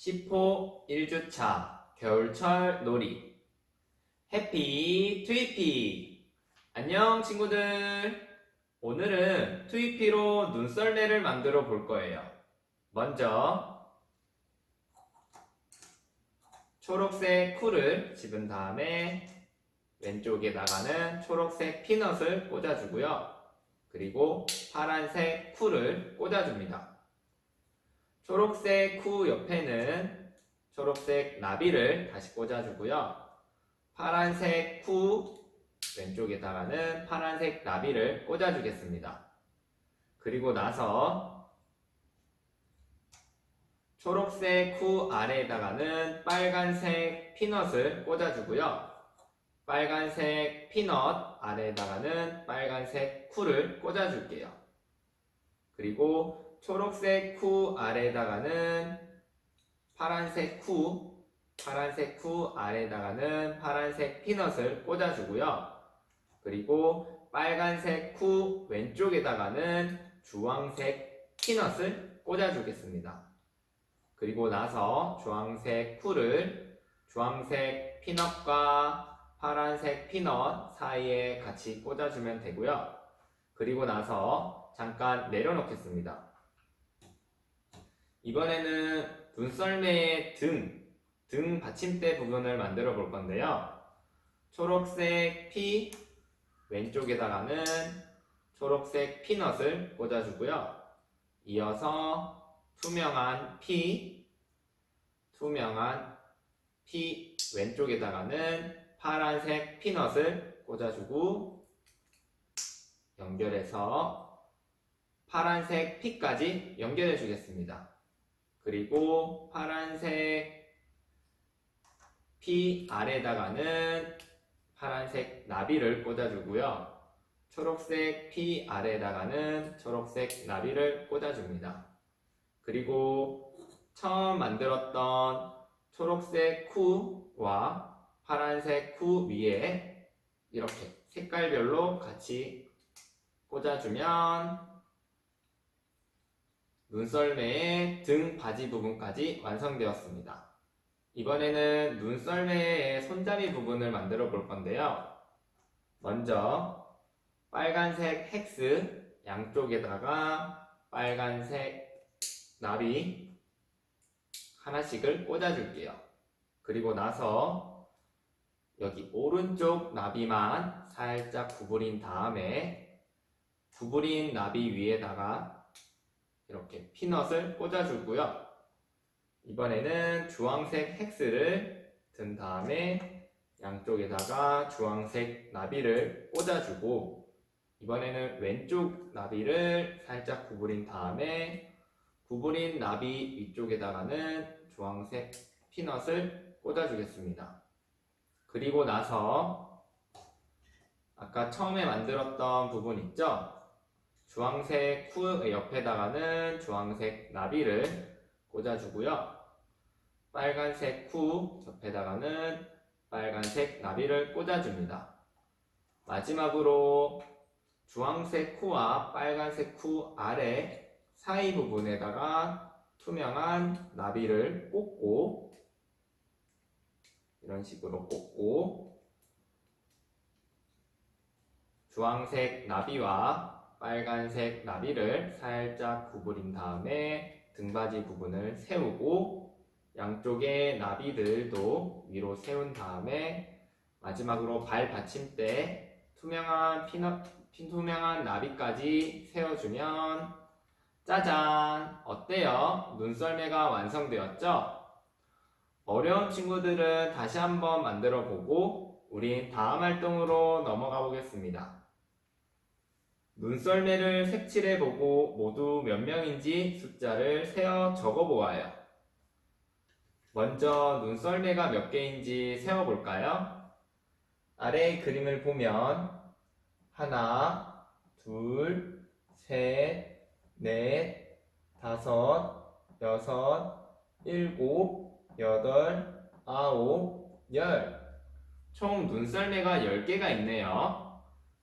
10호 1주차 겨울철 놀이. 해피 트위피. 안녕 친구들. 오늘은 트위피로 눈썰매를 만들어 볼 거예요. 먼저 초록색 쿨을 집은 다음에 왼쪽에다가는 초록색 피넛을 꽂아주고요. 그리고 파란색 쿨을 꽂아줍니다 초록색 쿠 옆에는 초록색 나비를 다시 꽂아주고요. 파란색 쿠 왼쪽에다가는 파란색 나비를 꽂아주겠습니다. 그리고 나서 초록색 쿠 아래에다가는 빨간색 피넛을 꽂아주고요. 빨간색 피넛 아래에다가는 빨간색 쿠를 꽂아줄게요. 그리고 초록색 쿠 아래에다가는 파란색 쿠, 파란색 쿠 아래에다가는 파란색 피넛을 꽂아주고요. 그리고 빨간색 쿠 왼쪽에다가는 주황색 피넛을 꽂아주겠습니다. 그리고 나서 주황색 쿠를 주황색 피넛과 파란색 피넛 사이에 같이 꽂아주면 되고요. 그리고 나서 잠깐 내려놓겠습니다. 이번에는 눈썰매의 등, 등 받침대 부분을 만들어 볼 건데요. 초록색 피, 왼쪽에다가는 초록색 피넛을 꽂아주고요. 이어서 투명한 피, 투명한 피 왼쪽에다가는 파란색 피넛을 꽂아주고 연결해서 파란색 피까지 연결해 주겠습니다. 그리고 파란색 피 아래에다가는 파란색 나비를 꽂아주고요. 초록색 피 아래에다가는 초록색 나비를 꽂아줍니다. 그리고 처음 만들었던 초록색 쿠와 파란색 쿠 위에 이렇게 색깔별로 같이 꽂아주면 눈썰매의 등 바지 부분까지 완성되었습니다. 이번에는 눈썰매의 손잡이 부분을 만들어 볼 건데요. 먼저 빨간색 헥스 양쪽에다가 빨간색 나비 하나씩을 꽂아줄게요. 그리고 나서 여기 오른쪽 나비만 살짝 구부린 다음에 구부린 나비 위에다가 이렇게 피넛을 꽂아주고요. 이번에는 주황색 헥스를 든 다음에 양쪽에다가 주황색 나비를 꽂아주고 이번에는 왼쪽 나비를 살짝 구부린 다음에 구부린 나비 위쪽에다가는 주황색 피넛을 꽂아주겠습니다. 그리고 나서 아까 처음에 만들었던 부분 있죠? 주황색 쿠 옆에다가는 주황색 나비를 꽂아주고요. 빨간색 쿠 옆에다가는 빨간색 나비를 꽂아줍니다. 마지막으로 주황색 쿠와 빨간색 쿠 아래 사이 부분에다가 투명한 나비를 꽂고 이런 식으로 꽂고 주황색 나비와 빨간색 나비를 살짝 구부린 다음에 등받이 부분을 세우고 양쪽의 나비들도 위로 세운 다음에 마지막으로 발 받침대 투명한 피넛 투명한 나비까지 세워주면 짜잔 어때요? 눈썰매가 완성되었죠? 어려운 친구들은 다시 한번 만들어 보고 우린 다음 활동으로 넘어가 보겠습니다. 눈썰매를 색칠해 보고 모두 몇 명인지 숫자를 세어 적어 보아요. 먼저 눈썰매가 몇 개인지 세어 볼까요? 아래 그림을 보면 하나, 둘, 셋, 넷, 다섯, 여섯, 일곱, 여덟, 아홉, 열. 총 눈썰매가 10개가 있네요.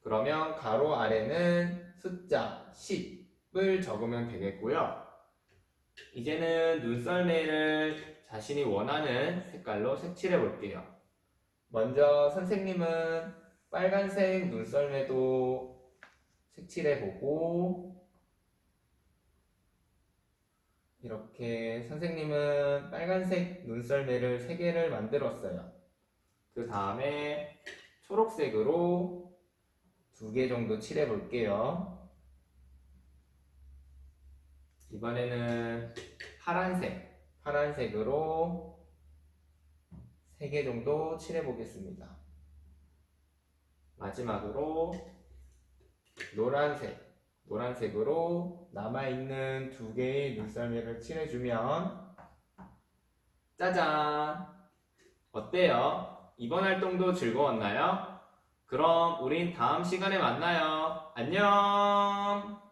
그러면 가로 아래는 숫자 10을 적으면 되겠고요. 이제는 눈썰매를 자신이 원하는 색깔로 색칠해 볼게요. 먼저 선생님은 빨간색 눈썰매도 색칠해 보고 이렇게 선생님은 빨간색 눈썰매를 3개를 만들었어요. 그 다음에 초록색으로 2개 정도 칠해 볼게요. 이번에는 파란색, 파란색으로 3개 정도 칠해 보겠습니다. 마지막으로 노란색, 노란색으로 남아있는 두 개의 눈썰매를 칠해주면 짜잔! 어때요? 이번 활동도 즐거웠나요? 그럼 우린 다음 시간에 만나요. 안녕!